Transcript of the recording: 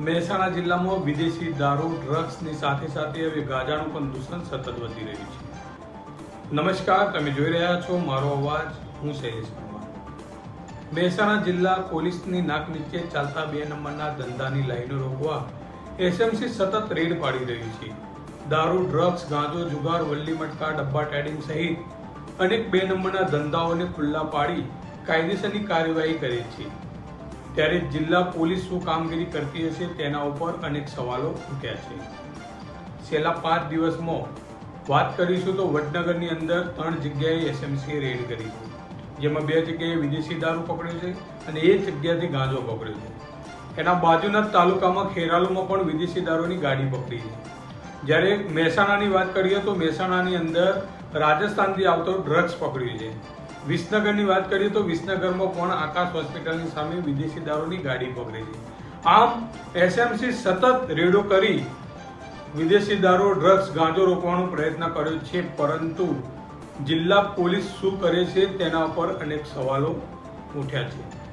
મહેસાણા જિલ્લામાં વિદેશી દારૂ, ડ્રગ્સની સાથે સાથે હવે ગાંજાનું પણ દૂષણ સતત વધી રહ્યું છે. નમસ્કાર, તમે જોઈ રહ્યા છો મારો અવાજ. હું શૈલેષ કુમાર. મહેસાણા જિલ્લા પોલીસની નાક નીચે ચાલતા બે નંબરના ધંધાની લાઈનો રોકવા એસએમસી સતત રેડ પાડી રહ્યું છે. દારૂ, ડ્રગ્સ, ગાંજો, જુગાર, વલ્લી, મટકા, ડબ્બા, ટેડિંગ સહિત અનેક બે નંબરના ધંધાઓને ખુલ્લા પાડી કાયદેસરની કાર્યવાહી કરે છે. ત્યારે જિલ્લા પોલીસ શું કામગીરી કરતી હશે તેના ઉપર અનેક સવાલો ઉઠ્યા છે. છેલ્લા પાંચ દિવસમાં વાત કરીશું તો વડનગરની અંદર ત્રણ જગ્યાએ એસએમસીએ રેડ કરી છે. જેમાં બે જગ્યાએ વિદેશી દારૂ પકડ્યો છે અને એ જગ્યાથી ગાંજો પકડ્યો છે. એના બાજુના તાલુકામાં ખેરાલુમાં પણ વિદેશી દારૂની ગાડી પકડી છે. જ્યારે મહેસાણાની વાત કરીએ તો મહેસાણાની અંદર રાજસ્થાનથી આવતો ડ્રગ્સ પકડ્યું છે. વિસનગરની વાત કરીએ તો વિસનગરમાં પણ આકાશ હોસ્પિટલની સામે વિદેશી દારૂની ગાડી પકડી છે. આમ એસએમસી સતત રેડો કરી વિદેશી દારૂ, ડ્રગ્સ, ગાંજો રોકવાનો પ્રયત્ન કર્યો છે, પરંતુ જિલ્લા પોલીસ શું કરે છે તેના પર અનેક સવાલો ઉઠ્યા છે.